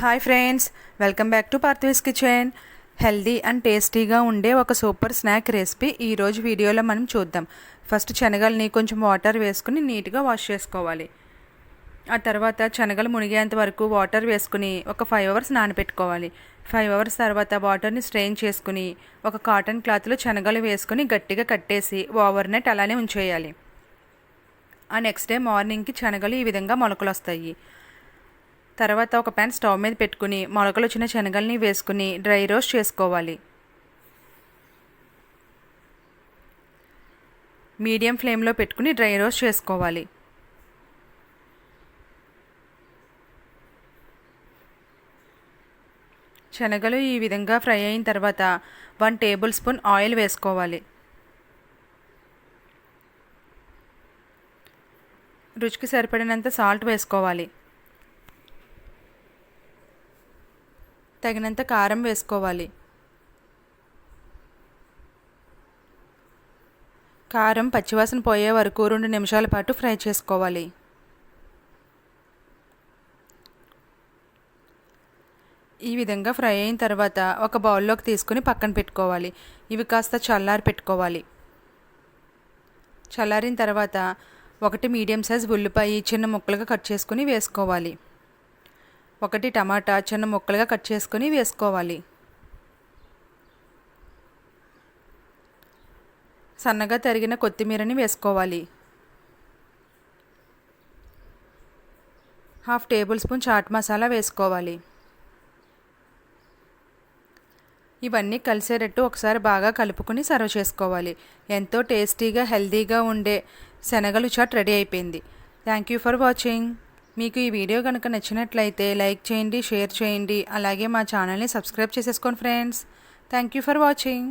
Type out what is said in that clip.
Hi friends welcome back to Parthiv's kitchen. Healthy and టేస్టీగా ఉండే ఒక సూపర్ స్నాక్ రెసిపీ ఈరోజు వీడియోలో మనం చూద్దాం. ఫస్ట్ శనగల్ని కొంచెం వాటర్ వేసుకుని నీట్గా వాష్ చేసుకోవాలి. ఆ తర్వాత శనగలు మునిగేంత వరకు వాటర్ వేసుకుని ఒక ఫైవ్ అవర్స్ నానబెట్టుకోవాలి. ఫైవ్ అవర్స్ తర్వాత వాటర్ని స్ట్రెయిన్ చేసుకుని ఒక కాటన్ క్లాత్లో శనగలు వేసుకుని గట్టిగా కట్టేసి ఓవర్ నైట్ అలానే ఉంచేయాలి. ఆ నెక్స్ట్ డే మార్నింగ్కి శనగలు ఈ విధంగా మొలకలు వస్తాయి తర్వాత ఒక ప్యాన్ స్టవ్ మీద పెట్టుకుని మొలకలు వచ్చిన శనగల్ని వేసుకుని డ్రై రోస్ట్ చేసుకోవాలి. మీడియం ఫ్లేమ్లో పెట్టుకుని డ్రై రోస్ట్ చేసుకోవాలి. శనగలు ఈ విధంగా ఫ్రై అయిన తర్వాత వన్ టేబుల్ స్పూన్ ఆయిల్ వేసుకోవాలి. రుచికి సరిపడినంత సాల్ట్ వేసుకోవాలి. తగినంత కారం వేసుకోవాలి. కారం పచ్చివాసన పోయే వరకు రెండు నిమిషాల పాటు ఫ్రై చేసుకోవాలి. ఈ విధంగా ఫ్రై అయిన తర్వాత ఒక బౌల్లోకి తీసుకుని పక్కన పెట్టుకోవాలి. ఇవి కాస్త చల్లారి పెట్టుకోవాలి. చల్లారిన తర్వాత ఒకటి మీడియం సైజ్ ఉల్లిపాయ చిన్న ముక్కలుగా కట్ చేసుకుని వేసుకోవాలి. ఒకటి టమాటా చిన్న ముక్కలుగా కట్ చేసుకొని వేసుకోవాలి. సన్నగా తరిగిన కొత్తిమీరని వేసుకోవాలి. Half tablespoon chaat masala వేసుకోవాలి. ఇవన్నీ కలిసేటట్టు ఒకసారి బాగా కలుపుకొని సర్వ్ చేసుకోవాలి. ఎంతో టేస్టీగా హెల్తీగా ఉండే శనగలు చాట్ రెడీ అయిపోయింది. Thank you for watching. మీకు ఈ వీడియో కనుక నచ్చినట్లయితే లైక్ చేయండి షేర్ చేయండి అలాగే మా ఛానల్ని సబ్స్క్రైబ్ చేసేసుకోండి friends. Thank you for watching.